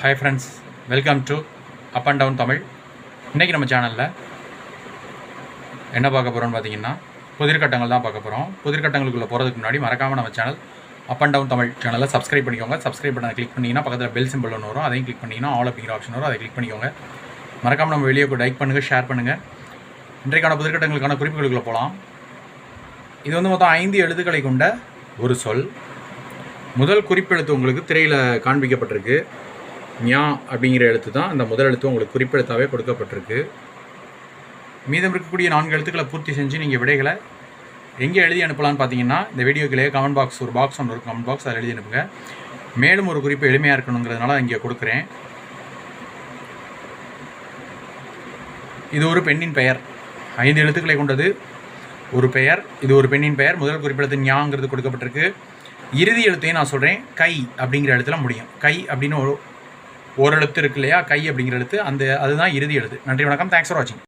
Hi friends welcome to up and down Tamil. இன்றைக்கி நம்ம சேனலில் என்ன பார்க்க போகிறோம்னு பார்த்தீங்கன்னா புதிர்கட்டங்கள் தான் பார்க்க போகிறோம் புதிர்கட்டங்களுக்குள்ளே போகிறதுக்கு முன்னாடி மறக்காமல் நம்ம channel up and down Tamil சேனலை சப்ஸ்கிரைப் பண்ணிக்கோங்க. சப்ஸ்கிரைப் பண்ண கிளிக் பண்ணிங்கன்னா பக்கத்தில் பெல் சிம்பிள் ஒன்று வரும். அதையும் கிளிக் பண்ணிங்கன்னா ஆல் அப்படிங்கிற ஆப்ஷன் வரும். அதை கிளிக் பண்ணிக்கோங்க. மறக்காமல் நம்ம வீடியோக்கு லைக் பண்ணுங்கள் ஷேர் பண்ணுங்கள் இன்றைக்கான புதிர்கட்டங்களுக்கான குறிப்புகளுக்குள்ளே போகலாம் இது வந்து மொத்தம் ஐந்து எழுத்துக்களை கொண்ட ஒரு சொல். முதல் குறிப்பெழுத்து உங்களுக்கு திரையில் காண்பிக்கப்பட்டிருக்கு. ஞா அப்படிங்கிற எழுத்து தான் அந்த முதல் எழுத்து உங்களுக்கு குறிப்பெழுத்தாவே கொடுக்கப்பட்டிருக்கு. மீதம் இருக்கக்கூடிய நான்கு எழுத்துக்களை பூர்த்தி செஞ்சு நீங்கள் விடைகளை எங்கே எழுதி அனுப்பலாம்னு பார்த்தீங்கன்னா இந்த வீடியோக்கிலேயே கமெண்ட் பாக்ஸ் ஒரு பாக்ஸ் ஒன்று இருக்கும் கமெண்ட் பாக்ஸ் அதில் எழுதி அனுப்புங்க. மேலும் ஒரு குறிப்பு எளிமையாக இருக்கணுங்கிறதுனால இங்கே கொடுக்குறேன். இது ஒரு பெண்ணின் பெயர். ஐந்து எழுத்துக்களை கொண்டது ஒரு பெயர். இது ஒரு பெண்ணின் பெயர். முதல் குறிப்பிடத்து ஞாங்கிறது கொடுக்கப்பட்டிருக்கு. இறுதி எழுத்தையும் நான் சொல்கிறேன் கை அப்படிங்கிற எழுத்துல முடியும். கை அப்படின்னு ஒரு ஒரு எழுத்து இருக்கு இல்லையா? கை அப்படிங்கிற எழுத்து. அந்த அதுதான் இறுதி எழுத்து. நன்றி வணக்கம். தேங்க்ஸ் ஃபார் வாட்சிங்